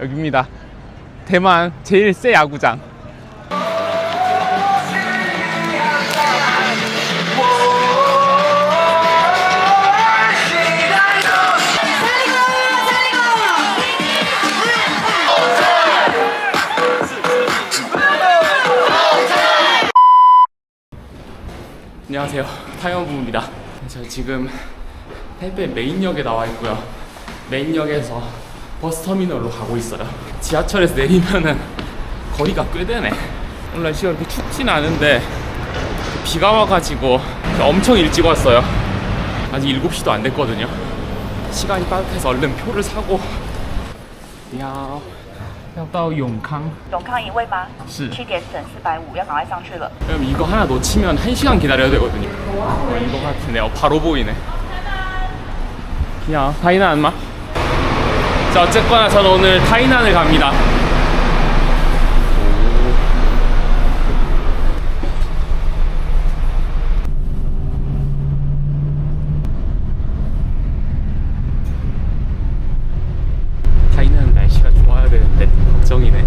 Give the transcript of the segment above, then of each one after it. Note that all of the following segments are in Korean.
여기입니다. 대만 제일 새 야구장. 안녕하세요. 타이어부입니다. 저 지금 태베 메인역에 나와 있고요. 메인역에서 버스터미널로 가고 있어요. 지하철에서 내리면은 거리가 꽤 되네. 오늘 날씨가 그렇게 춥진 않은데 비가 와가지고 엄청 일찍 왔어요. 아직 7시도 안 됐거든요. 시간이 빠듯해서 얼른 표를 사고. 야, 要到永康.永康一位吗？是七点整四百五，要赶快上去了。 그럼 이거 하나 놓치면 1시간 기다려야 되거든요. 어, 이거 같은데, 어, 바로 보이네. 그냥 타이난 마. 자, 어쨌거나 저는 오늘 타이난을 갑니다. 타이난 날씨가 좋아야 되는데 걱정이네.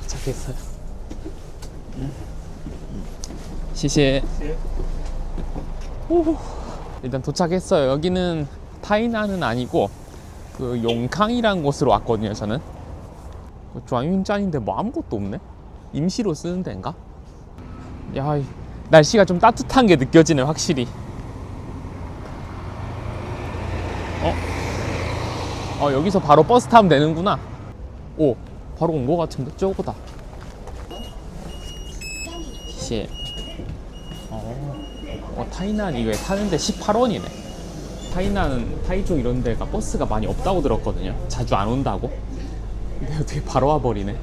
도착했어요. 시시해. 오, 일단 도착했어요. 여기는 타이난은 아니고 그 용캉이라는 곳으로 왔거든요. 저는 좌윤짠인데 뭐 아무것도 없네. 임시로 쓰는 데인가? 야, 이 날씨가 좀 따뜻한 게 느껴지네 확실히. 어? 어 여기서 바로 버스 타면 되는구나. 오, 바로 온 거 같은데. 시. 어, 어 타이난 이거 타는데 18원이네. 타이난은 타이조 이런 데가 버스가 많이 없다고 들었거든요. 자주 안 온다고. 근데 어떻게 바로 와버리네.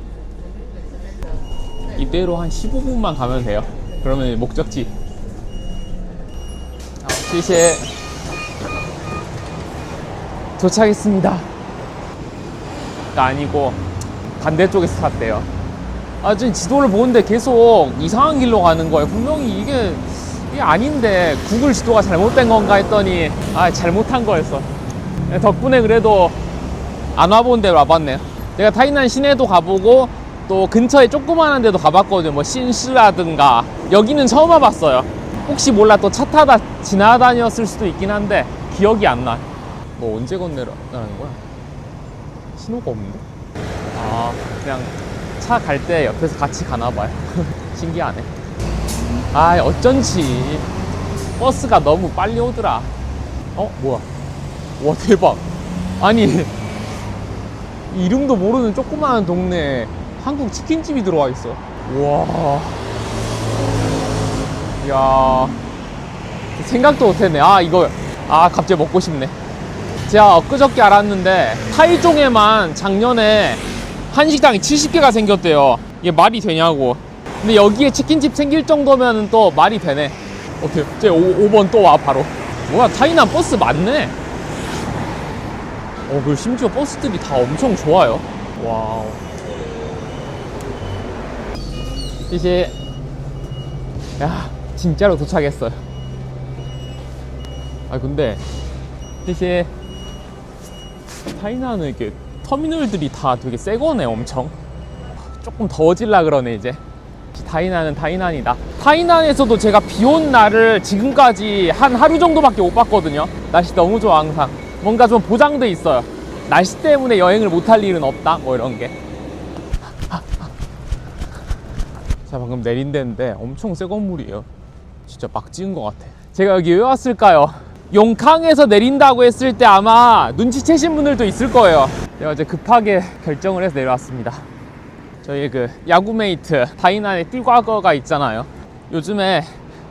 이대로 한 15분만 가면 돼요. 그러면 목적지. 아, 시시해. 도착했습니다. 아니고 반대쪽에서 탔대요. 아, 지금 지도를 보는데 계속 이상한 길로 가는 거예요. 분명히 이게, 이게 아닌데 구글 지도가 잘못된 건가 했더니 아, 잘못한 거였어. 덕분에 그래도 안 와본 데로 와봤네요. 제가 타이난 시내도 가보고 또 근처에 조그만한 데도 가봤거든요. 뭐 신시라든가 여기는 처음 와봤어요. 혹시 몰라 또 차 타다 지나다녔을 수도 있긴 한데 기억이 안 나. 뭐 언제 건너라는 거야? 신호가 없는데? 아 그냥 차 갈 때 옆에서 같이 가나 봐요 신기하네 아 어쩐지 버스가 너무 빨리 오더라. 어 뭐야? 와 대박. 아니 이름도 모르는 조그마한 동네에 한국 치킨집이 들어와 있어. 와. 이야. 생각도 못했네. 아 이거 아 갑자기 먹고 싶네. 제가 엊그저께 알았는데 타이종에만 작년에 한식당이 70개가 생겼대요. 이게 말이 되냐고 근데 여기에 치킨집 생길 정도면 또 말이 되네. 어때? 제 5, 번 또 와 바로. 뭐야 타이난 버스 많네. 어 그리고 심지어 버스들이 다 엄청 좋아요. 와우. 이제 야 진짜로 도착했어요. 아 근데 이제 타이난은 이렇게 터미널들이 다 되게 새 거네 엄청. 조금 더워질라 그러네 이제 타이난은 타이난이다. 타이난에서도 제가 비 온 날을 지금까지 한 하루 정도밖에 못 봤거든요. 날씨 너무 좋아 항상. 뭔가 좀 보장돼 있어요. 날씨 때문에 여행을 못할 일은 없다 뭐 이런 게. 자 방금 내린 데인데 엄청 새 건물이에요. 진짜 막 찍은 것 같아. 제가 여기 왜 왔을까요? 용캉에서 내린다고 했을 때 아마 눈치채신 분들도 있을 거예요. 제가 이제 급하게 결정을 해서 내려왔습니다 저희 그 야구메이트 타이난의 띠과거가 있잖아요. 요즘에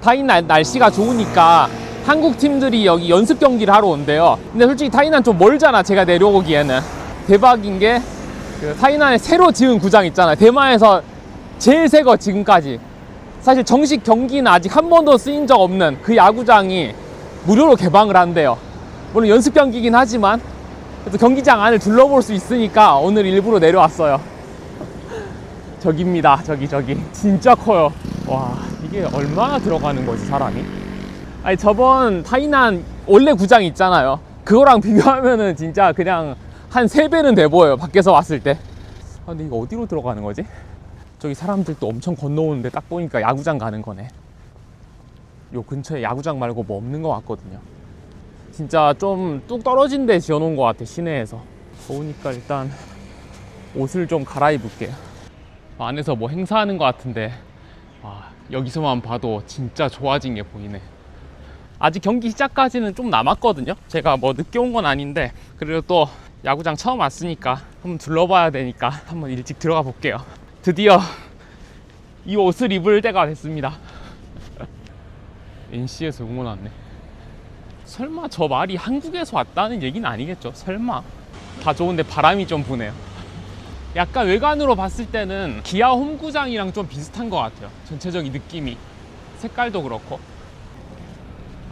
타이난 날씨가 좋으니까 한국 팀들이 여기 연습 경기를 하러 온대요. 근데 솔직히 타이난 좀 멀잖아 제가 내려오기에는. 대박인 게 그 타이난에 새로 지은 구장 있잖아요. 대만에서 제일 새 거 지금까지. 사실 정식 경기는 아직 한 번도 쓰인 적 없는 그 야구장이 무료로 개방을 한대요. 물론 연습 경기긴 하지만 그래도 경기장 안을 둘러볼 수 있으니까 오늘 일부러 내려왔어요. 저기입니다. 저기 저기 진짜 커요. 와 이게 얼마나 들어가는 거지 사람이? 아니 저번 타이난 원래 구장 있잖아요. 그거랑 비교하면은 진짜 그냥 한세 배는 돼 보여요. 밖에서 왔을 때. 아, 근데 이거 어디로 들어가는 거지? 저기 사람들도 엄청 건너오는데 딱 보니까 야구장 가는 거네. 요 근처에 야구장 말고 뭐 없는 것 같거든요. 진짜 좀 뚝 떨어진 데 지어놓은 것 같아 시내에서. 더우니까 일단 옷을 좀 갈아입을게요. 안에서 뭐 행사하는 것 같은데 아, 여기서만 봐도 진짜 좋아진 게 보이네. 아직 경기 시작까지는 좀 남았거든요. 제가 뭐 늦게 온 건 아닌데 그래도 또 야구장 처음 왔으니까 한번 둘러봐야 되니까 한번 일찍 들어가 볼게요. 드디어 이 옷을 입을 때가 됐습니다. NC에서 응원 왔네. 설마 저 말이 한국에서 왔다는 얘기는 아니겠죠? 설마. 다 좋은데 바람이 좀 부네요. 약간 외관으로 봤을 때는 기아 홈구장이랑 좀 비슷한 것 같아요. 전체적인 느낌이. 색깔도 그렇고.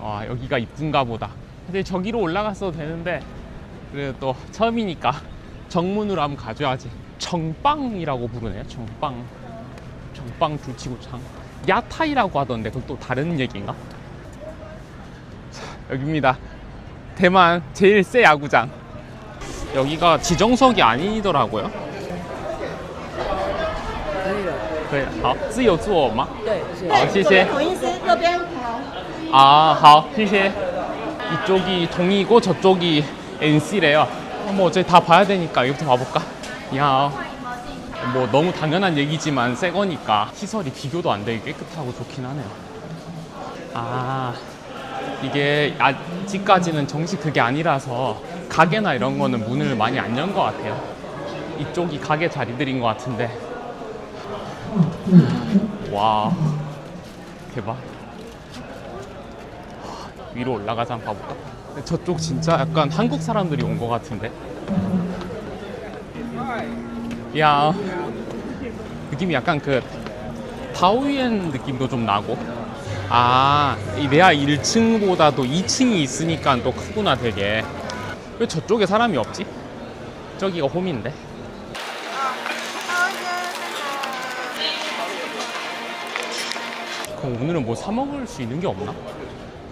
아, 여기가 이쁜가 보다. 근데 저기로 올라갔어도 되는데, 그래도 또 처음이니까 정문으로 한번 가줘야지. 정빵이라고 부르네요. 정빵. 정빵 불치구창. 야타이라고 하던데, 그건 또 다른 얘기인가? 자, 여기입니다. 대만 제일 새 야구장. 여기가 지정석이 아니더라고요. 可以了。对，好，自由座吗？对，是。好，谢谢。孔医师这边好。 아, 好, 谢谢. 이쪽이 동이고 저쪽이 NC래요. 뭐 어차피 다 봐야 되니까 여기부터 봐볼까? 야, 뭐 너무 당연한 얘기지만 새 거니까 시설이 비교도 안 되게 깨끗하고 좋긴 하네요. 아, 이게 아직까지는 정식 그게 아니라서 가게나 이런 거는 문을 많이 안 연 것 같아요. 이쪽이 가게 자리들인 것 같은데. 와, 대박. 위로 올라가자 한번 봐볼까? 근데 저쪽 진짜 약간 한국 사람들이 온 것 같은데. 야, 느낌이 약간 그 다오이엔 느낌도 좀 나고. 아, 이 내야 1층보다도 2층이 있으니까 또 크구나 되게. 왜 저쪽에 사람이 없지? 저기가 홈인데. 그럼 오늘은 뭐 사 먹을 수 있는 게 없나?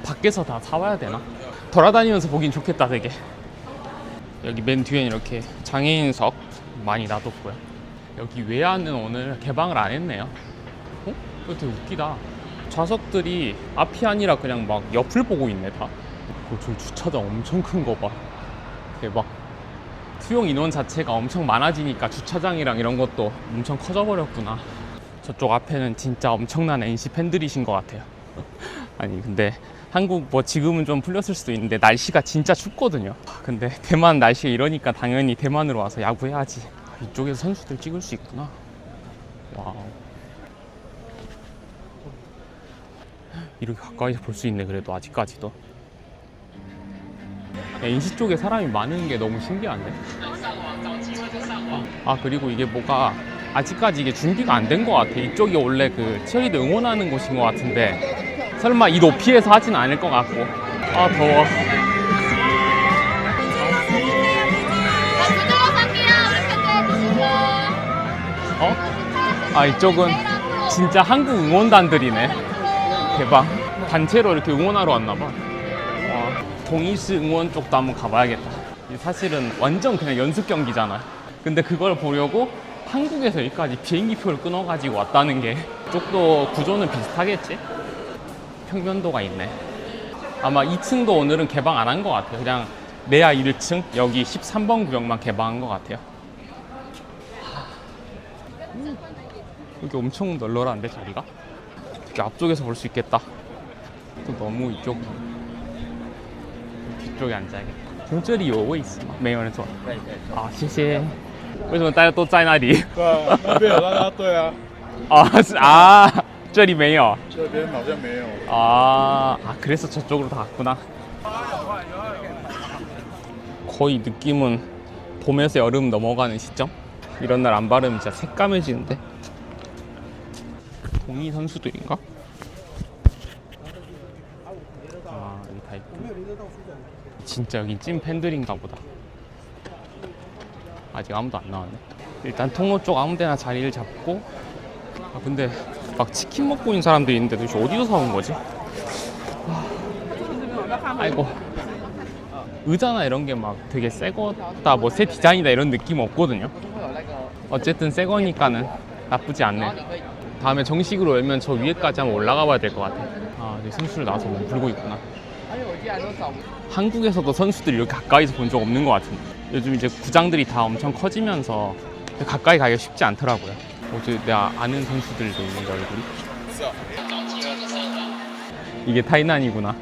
밖에서 다 사와야 되나? 돌아다니면서 보긴 좋겠다 되게. 여기 맨 뒤엔 이렇게 장애인석 많이 놔뒀고요. 여기 외야는 오늘 개방을 안 했네요. 어? 이거 되게 웃기다. 좌석들이 앞이 아니라 그냥 막 옆을 보고 있네 다. 어, 저 주차장 엄청 큰 거 봐. 대박. 수용 인원 자체가 엄청 많아지니까 주차장이랑 이런 것도 엄청 커져 버렸구나 저쪽 앞에는 진짜 엄청난 NC 팬들이신 것 같아요 아니 근데 한국 뭐 지금은 좀 풀렸을 수도 있는데 날씨가 진짜 춥거든요. 근데 대만 날씨가 이러니까 당연히 대만으로 와서 야구해야지. 이쪽에서 선수들 찍을 수 있구나. 와우. 이렇게 가까이서 볼 수 있네 그래도 아직까지도. NC 쪽에 사람이 많은 게 너무 신기한데. 아 그리고 이게 뭐가 아직까지 이게 준비가 안 된 것 같아. 이쪽이 원래 그 치어리더 응원하는 곳인 것 같은데 설마 이 높이에서 하진 않을 것 같고. 아 더워. 어? 아 이쪽은 진짜 한국 응원단들이네. 대박. 단체로 이렇게 응원하러 왔나 봐. 와, 동이시 응원 쪽도 한번 가봐야겠다. 사실은 완전 그냥 연습 경기잖아. 근데 그걸 보려고 한국에서 여기까지 비행기표를 끊어가지고 왔다는 게 쪽도 구조는 비슷하겠지? 평면도가 있네. 아마 2층도 오늘은 개방 안 한 것 같아요. 그냥 내야 1층? 여기 13번 구역만 개방한 것 같아요. 음, 여기 엄청 널널한데 자리가? 이렇게 앞쪽에서 볼 수 있겠다. 또 너무 이쪽 뒤쪽에 앉아야겠다. 동절이 오고 있어. 매연에서. 아 시시 为什么大家都在那里？对啊，那边有啦啦队啊，啊，是啊，这里没有。这边好像没有。 아, 아 그래서 저쪽으로 다 갔구나. 거의 느낌은 봄에서 여름 넘어가는 시점? 이런 날 안 바르면 진짜 새까매지는데. 동이 선수들인가? 아 여기 다 있고. 진짜 여기 찐 팬들인가 보다. 아직 아무도 안 나왔네. 일단 통로 쪽 아무데나 자리를 잡고. 아 근데 막 치킨 먹고 있는 사람들이 있는데 도대체 어디서 사온 거지? 아, 아이고 의자나 이런 게 막 되게 새 거다 뭐 새 디자인이다 이런 느낌 없거든요 어쨌든 새 거니까는 나쁘지 않네 다음에 정식으로 열면 저 위에까지 한번 올라가 봐야 될 것 같아 아 이제 선수들 나와서 몸 풀고 있구나 한국에서도 선수들이 이렇게 가까이서 본 적 없는 것 같은데 요즘 이제 구장들이 다 엄청 커지면서 가까이 가기가 쉽지 않더라고요. 어제 내가 아는 선수들도 있는데 얼굴이 이게 타이난이구나.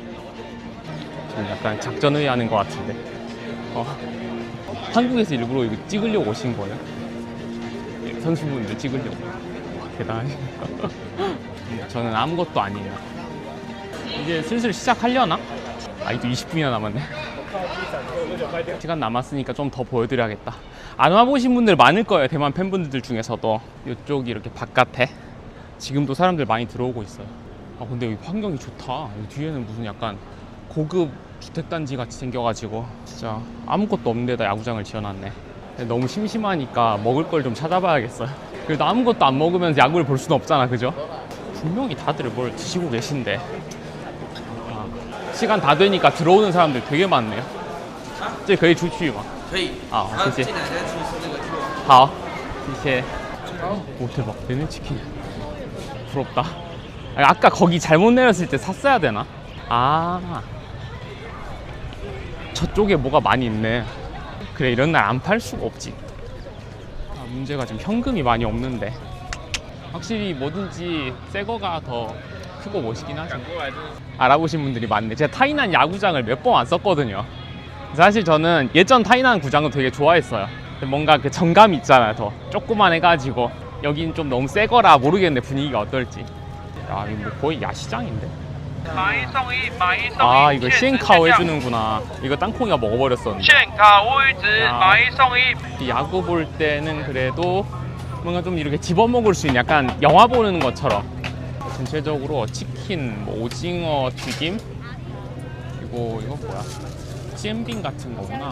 지금 약간 작전회의 하는 것 같은데. 어. 한국에서 일부러 이거 찍으려고 오신 거예요? 예, 선수분들 찍으려고. 대단하시네 저는 아무것도 아니에요. 이제 슬슬 시작하려나? 아직도 20분이나 남았네 시간 남았으니까 좀 더 보여드려야겠다. 안 와보신 분들 많을 거예요 대만 팬분들 중에서도. 이쪽이 이렇게 바깥에. 지금도 사람들 많이 들어오고 있어요. 아 근데 여기 환경이 좋다. 여기 뒤에는 무슨 약간 고급 주택단지 같이 생겨가지고. 진짜 아무것도 없는 데다 야구장을 지어놨네. 너무 심심하니까 먹을 걸 좀 찾아봐야겠어요. 그래도 아무것도 안 먹으면서 야구를 볼 수는 없잖아 그죠? 분명히 다들 뭘 드시고 계신데. 아, 시간 다 되니까 들어오는 사람들 되게 많네요 这可以出去吗？可以，好然后谢谢进来再出示这个券。好，谢谢. 오 대박 얘네 치킨 부럽다. 아니, 아까 거기 잘못 내렸을 때 샀어야 되나? 아 저쪽에 뭐가 많이 있네. 그래 이런 날 안 팔 수가 없지. 아, 문제가 지금 현금이 많이 없는데 확실히 뭐든지 새 거가 더 크고 멋있긴 하죠. 알아보신 분들이 많네 제가 타이난 야구장을 몇 번 안 썼거든요. 사실 저는 예전 타이난 구장을 되게 좋아했어요. 뭔가 그 정감 있잖아요 더. 조그만 해가지고 여긴 좀 너무 새 거라 모르겠는데 분위기가 어떨지. 야 이거 뭐 거의 야시장인데? 아 이거 시엔카오 해주는구나. 이거 땅콩이가 먹어버렸었는데. 야, 야구 볼 때는 그래도 뭔가 좀 이렇게 집어먹을 수 있는 약간 영화 보는 것처럼 전체적으로 치킨, 뭐 오징어 튀김 그리고 이거 뭐야? 잼빙 같은 거구나.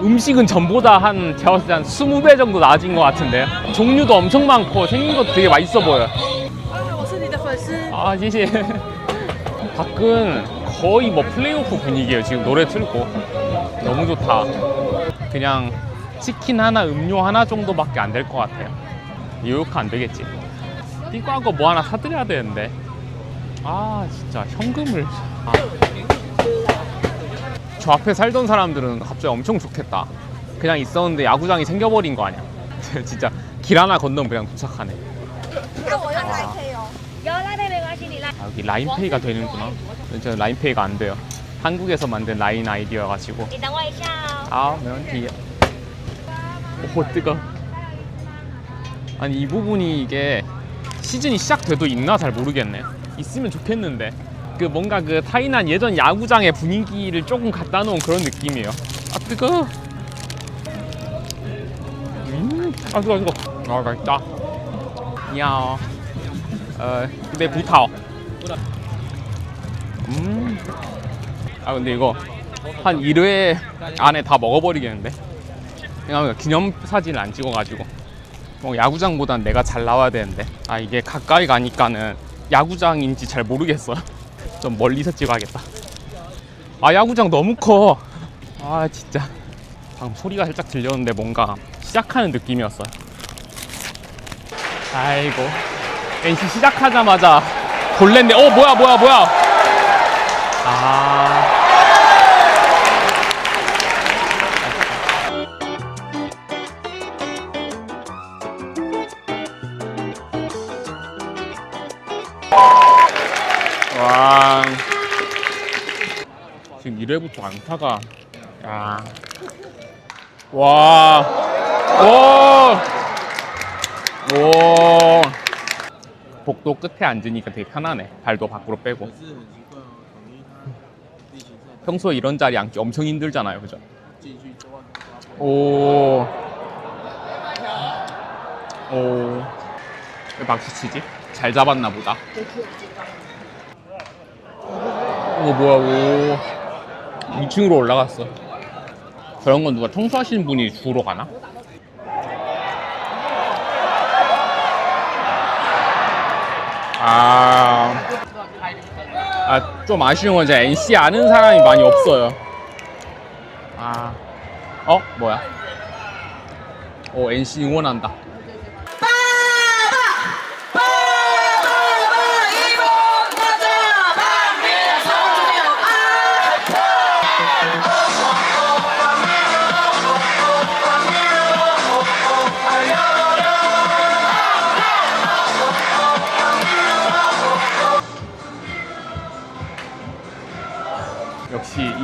음식은 전보다 한 제가 봤을 때 한 20배 정도 나아진 것 같은데 종류도 엄청 많고 생긴 것도 되게 맛있어 보여요. 我是你的粉丝。 아, 시시. 밖은 거의 뭐 플레이오프 분위기예요. 지금 노래 틀고. 너무 좋다. 그냥 치킨 하나, 음료 하나 정도밖에 안 될 것 같아요. 요요카 안 되겠지. 띵꽝거 뭐 하나 사드려야 되는데. 아 진짜 현금을. 아. 저 앞에 살던 사람들은 갑자기 엄청 좋겠다. 그냥 있었는데 야구장이 생겨버린 거 아니야. 진짜 길 하나 건너면 그냥 도착하네. 아. 여기 라인페이가 되는구나. 저는 라인페이가 안 돼요. 한국에서 만든 라인 아이디어 가지고. 아 네, 멜론티 오 뜨거. 아니 이 부분이 이게 시즌이 시작돼도 있나 잘 모르겠네. 있으면 좋겠는데. 그 뭔가 그 타이난 예전 야구장의 분위기를 조금 갖다 놓은 그런 느낌이에요. 아, 뜨거. 음, 아, 뜨거, 뜨거. 아, 맛있다. 야, 어, 내 부타오. 음. 아 근데 이거 한 1회 안에 다 먹어버리겠는데? 왜냐면 기념 사진을 안 찍어가지고 뭐 야구장보단 내가 잘 나와야 되는데. 아 이게 가까이 가니까는 야구장인지 잘 모르겠어요. 좀 멀리서 찍어야겠다. 아 야구장 너무 커 아 진짜. 방금 소리가 살짝 들렸는데 뭔가 시작하는 느낌이었어요. 아이고. NC 시작하자마자 골랬네 어 뭐야 뭐야 뭐야. 아 지금 1회부터 안타가 야. 와. 오. 오. 복도 끝에 앉으니까 되게 편하네. 발도 밖으로 빼고. 평소에 이런 자리 앉기 엄청 힘들잖아요. 그죠? 오. 오. 왜 박수 치지? 잘 잡았나 보다. 오 뭐야 오 2층으로 올라갔어 저런 건 누가 청소하시는 분이 주우러 가나? 아, 아, 좀 아쉬운 건 이제 NC 아는 사람이 많이 없어요. 아, 어, 뭐야? 오, NC 응원한다.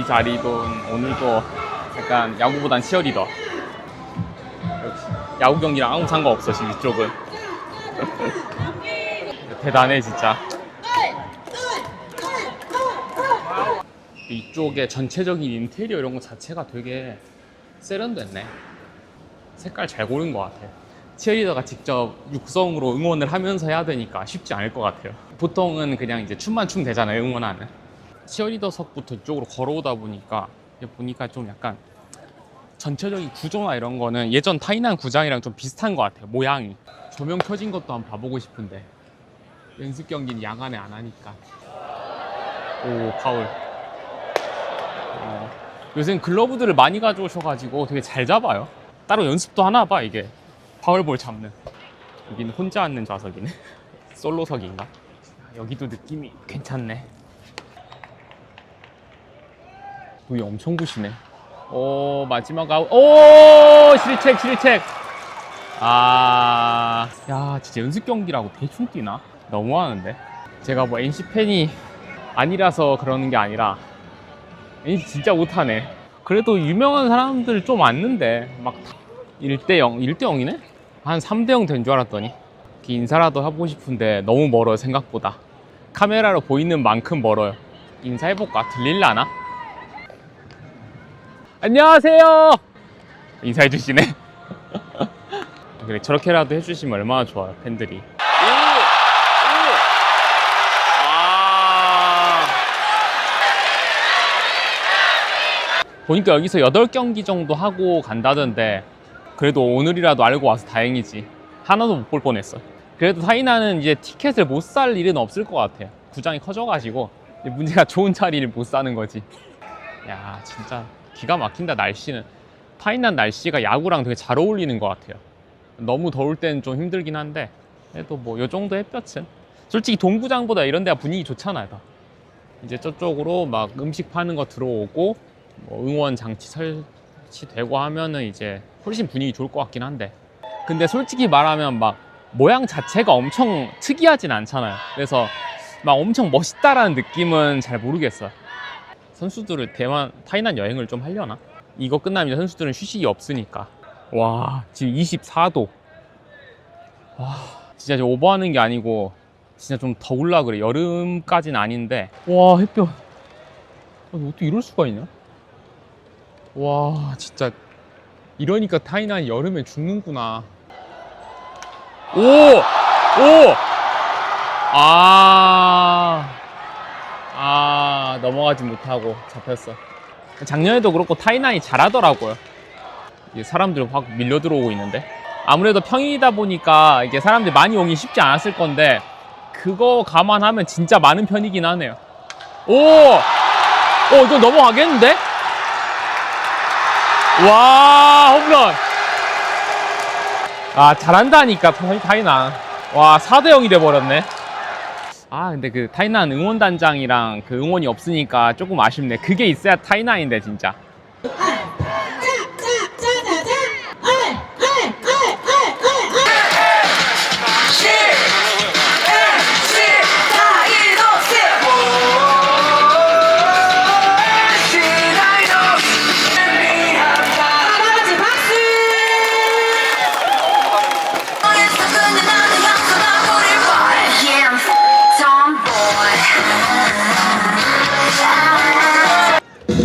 이 자리도 오늘도 약간 야구보단 치어리더. 역시 야구 경기랑 아무 상관없어 지금 이쪽은. 대단해 진짜. 이쪽에 전체적인 인테리어 이런 거 자체가 되게 세련됐네. 색깔 잘 고른 것 같아. 치어리더가 직접 육성으로 응원을 하면서 해야 되니까 쉽지 않을 것 같아요. 보통은 그냥 이제 춤만 추면 되잖아요, 응원하는. 치어리더석부터 이쪽으로 걸어오다 보니까 보니까 좀 약간 전체적인 구조나 이런 거는 예전 타이난 구장이랑 좀 비슷한 것 같아요 모양이. 조명 켜진 것도 한번 봐보고 싶은데. 연습 경기는 야간에 안 하니까. 오 파울. 어, 요새는 글러브들을 많이 가져오셔가지고 되게 잘 잡아요. 따로 연습도 하나 봐 이게. 파울볼 잡는. 여기는 혼자 앉는 좌석이네. 솔로석인가? 여기도 느낌이 괜찮네 여기 엄청 부시네. 오, 마지막 아웃. 오, 실책, 실책. 아, 야, 진짜 연습 경기라고 대충 뛰나? 너무하는데. 제가 뭐 NC 팬이 아니라서 그러는 게 아니라 NC 진짜 못하네. 그래도 유명한 사람들 좀 왔는데 막 1대 0, 1대 0이네? 한 3대 0 된 줄 알았더니 인사라도 하고 싶은데 너무 멀어요 생각보다. 카메라로 보이는 만큼 멀어요. 인사해볼까? 들릴라나? 안녕하세요. 인사해 주시네. 그래 저렇게라도 해주시면 얼마나 좋아요 팬들이. 아. 보니까 여기서 8경기 정도 하고 간다던데 그래도 오늘이라도 알고 와서 다행이지 하나도 못 볼 뻔했어 그래도 타이나는 이제 티켓을 못 살 일은 없을 것 같아요 구장이 커져가지고 문제가 좋은 자리를 못 사는 거지 야 진짜 기가 막힌다 날씨는. 타이난 날씨가 야구랑 되게 잘 어울리는 것 같아요. 너무 더울 때는 좀 힘들긴 한데 그래도 뭐 요 정도 햇볕은. 솔직히 동구장보다 이런 데가 분위기 좋잖아요 더. 이제 저쪽으로 막 음식 파는 거 들어오고 뭐 응원 장치 설치되고 하면은 이제 훨씬 분위기 좋을 것 같긴 한데. 근데 솔직히 말하면 막 모양 자체가 엄청 특이하진 않잖아요. 그래서 막 엄청 멋있다라는 느낌은 잘 모르겠어요 선수들을 대만 타이난 여행을 좀 하려나? 이거 끝나면 선수들은 휴식이 없으니까. 와 지금 24도. 와 진짜 저 오버하는 게 아니고 진짜 좀 더울라 그래. 여름까지는 아닌데. 와 햇볕. 아니, 어떻게 이럴 수가 있냐? 와 진짜 이러니까 타이난 여름에 죽는구나. 오! 오! 아, 아, 넘어가지 못하고 잡혔어. 작년에도 그렇고 타이난이 잘하더라고요. 사람들 확 밀려 들어오고 있는데. 아무래도 평일이다 보니까 이게 사람들이 많이 오기 쉽지 않았을 건데, 그거 감안하면 진짜 많은 편이긴 하네요. 오! 오, 이거 넘어가겠는데? 와, 홈런! 아, 잘한다니까, 타이- 타이난. 와, 4대 0이 돼버렸네. 아 근데 그 타이난 응원단장이랑 그 응원이 없으니까 조금 아쉽네. 그게 있어야 타이난인데 진짜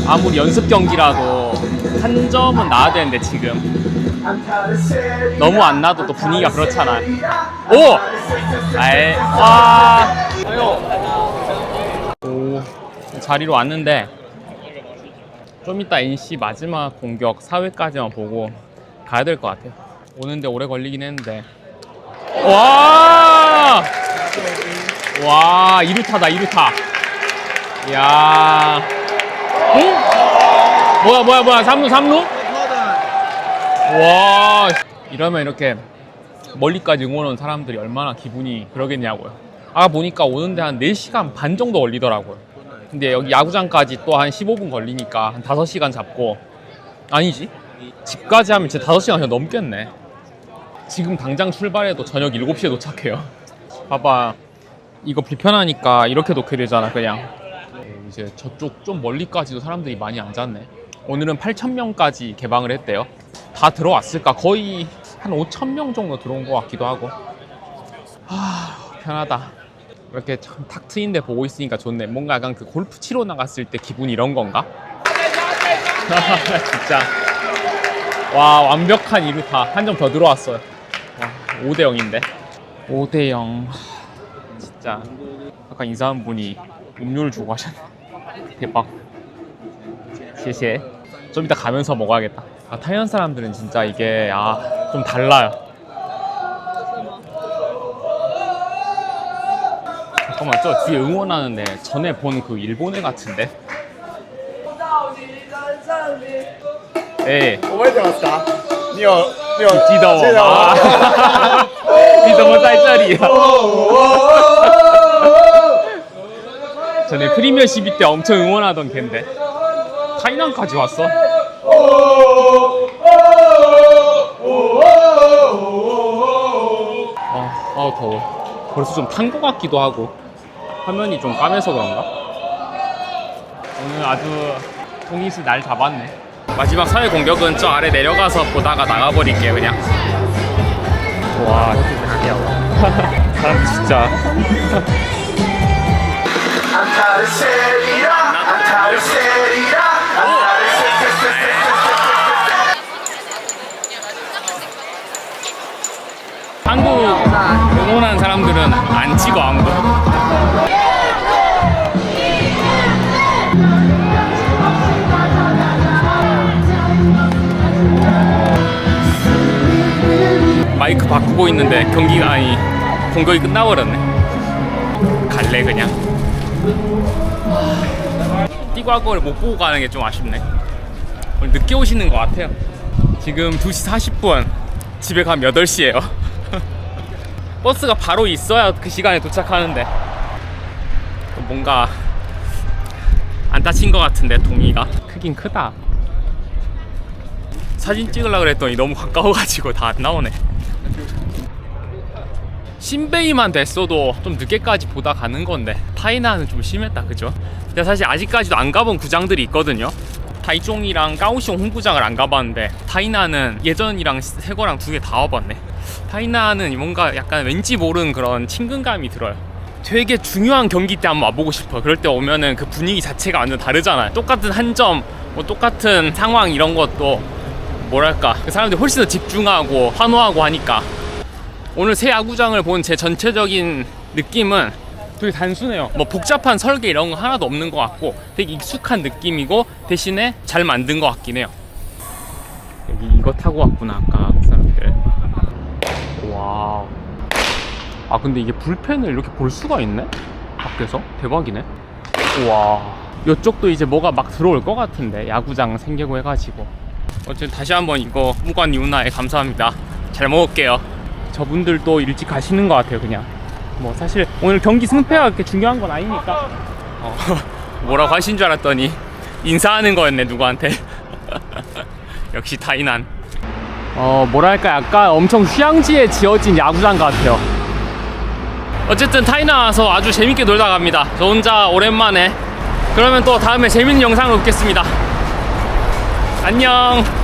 아무리 연습 경기라도 한 점은 나야 되는데 지금 너무 안 나도 또 분위기가 그렇잖아 오! 아이 와 오, 자리로 왔는데 좀 이따 NC 마지막 공격 4회까지만 보고 가야 될 것 같아요 오는데 오래 걸리긴 했는데 와! 와, 이루타다, 이루타. 야 응? 뭐야, 뭐야, 뭐야, 삼루, 삼루? 와, 이러면 이렇게 멀리까지 응원 온 사람들이 얼마나 기분이 그러겠냐고요. 아, 보니까 오는데 한 4시간 반 정도 걸리더라고요. 근데 여기 야구장까지 또 한 15분 걸리니까 한 5시간 잡고 아니지? 집까지 하면 진짜 5시간 그냥 넘겠네. 지금 당장 출발해도 저녁 7시에 도착해요. 봐봐. 이거 불편하니까 이렇게 놓게 되잖아, 그냥. 네, 이제 저쪽 좀 멀리까지도 사람들이 많이 앉았네. 오늘은 8,000명까지 개방을 했대요. 다 들어왔을까? 거의 한 5,000명 정도 들어온 것 같기도 하고. 아, 편하다. 이렇게 참 탁 트인 데 보고 있으니까 좋네. 뭔가 약간 그 골프 치러 나갔을 때 기분 이런 건가? 진짜. 와, 완벽한 이루타. 한 점 더 들어왔어요. 와, 5대 0인데. 5대 0. 진짜. 아까 인사한 분이 음료를 주고 하셨네. 대박.谢谢. 좀 이따 가면서 먹어야겠다. 아, 타이완 사람들은 진짜 이게 아, 좀 달라요. 잠깐만, 저 뒤에 응원하는데 전에 본 그 일본 애 같은데? 예. 我会怎么打？你有你有记得我记得吗？你怎么在这里啊？ 전에 프리미어 12 때 엄청 응원하던 걔인데 타이난까지 왔어? 아, 아 더워. 벌써 좀 탄 것 같기도 하고 화면이 좀 까매서 그런가? 오늘 아주 동이스 날 잡았네. 마지막 사회 공격은 저 아래 내려가서 보다가 나가버릴게요 그냥. 와, 사람 진짜. 한국 응원하는 사람들은 안 찍어 아무도. 마이크 바꾸고 있는데 경기가 아니 공격이 끝나버렸네. 갈래 그냥. 띠과거를 못 보고 가는 게 좀 아쉽네. 늦게 오시는 것 같아요. 지금 2시 40분. 집에 가면 8시예요. 버스가 바로 있어야 그 시간에 도착하는데 뭔가 안 다친 것 같은데 동이가 크긴 크다. 사진 찍으려고 그랬더니 너무 가까워가지고 다 안 나오네. 신베이만 됐어도 좀 늦게까지 보다 가는 건데 타이나는 좀 심했다 그죠? 근데 사실 아직까지도 안 가본 구장들이 있거든요 타이종이랑 까오시옹 홍구장을 안 가봤는데 타이나는 예전이랑 새 거랑 두 개 다 와봤네 타이나는 뭔가 약간 왠지 모르는 그런 친근감이 들어요 되게 중요한 경기 때 한번 와보고 싶어 그럴 때 오면은 그 분위기 자체가 완전 다르잖아요 똑같은 한 점, 뭐 똑같은 상황 이런 것도 뭐랄까 그 사람들이 훨씬 더 집중하고 환호하고 하니까 오늘 새 야구장을 본 제 전체적인 느낌은 되게 단순해요. 뭐 복잡한 설계 이런 거 하나도 없는 것 같고 되게 익숙한 느낌이고 대신에 잘 만든 것 같긴 해요. 여기 이거 타고 왔구나 아까. 와. 아 근데 이게 불펜을 이렇게 볼 수가 있네? 밖에서 대박이네. 와. 이쪽도 이제 뭐가 막 들어올 것 같은데 야구장 생기고 해가지고. 어쨌든 다시 한번 이거 무관 이웃나에 감사합니다. 잘 먹을게요. 저분들도 일찍 가시는 것 같아요, 그냥. 뭐 사실 오늘 경기 승패가 그렇게 중요한 건 아니니까. 어, 뭐라고 하신 줄 알았더니 인사하는 거였네 누구한테. 역시 타이난. 어 뭐랄까 약간 엄청 휴양지에 지어진 야구장 같아요. 어쨌든 타이난 와서 아주 재밌게 놀다 갑니다. 저 혼자 오랜만에. 그러면 또 다음에 재밌는 영상을 뵙겠습니다. 안녕.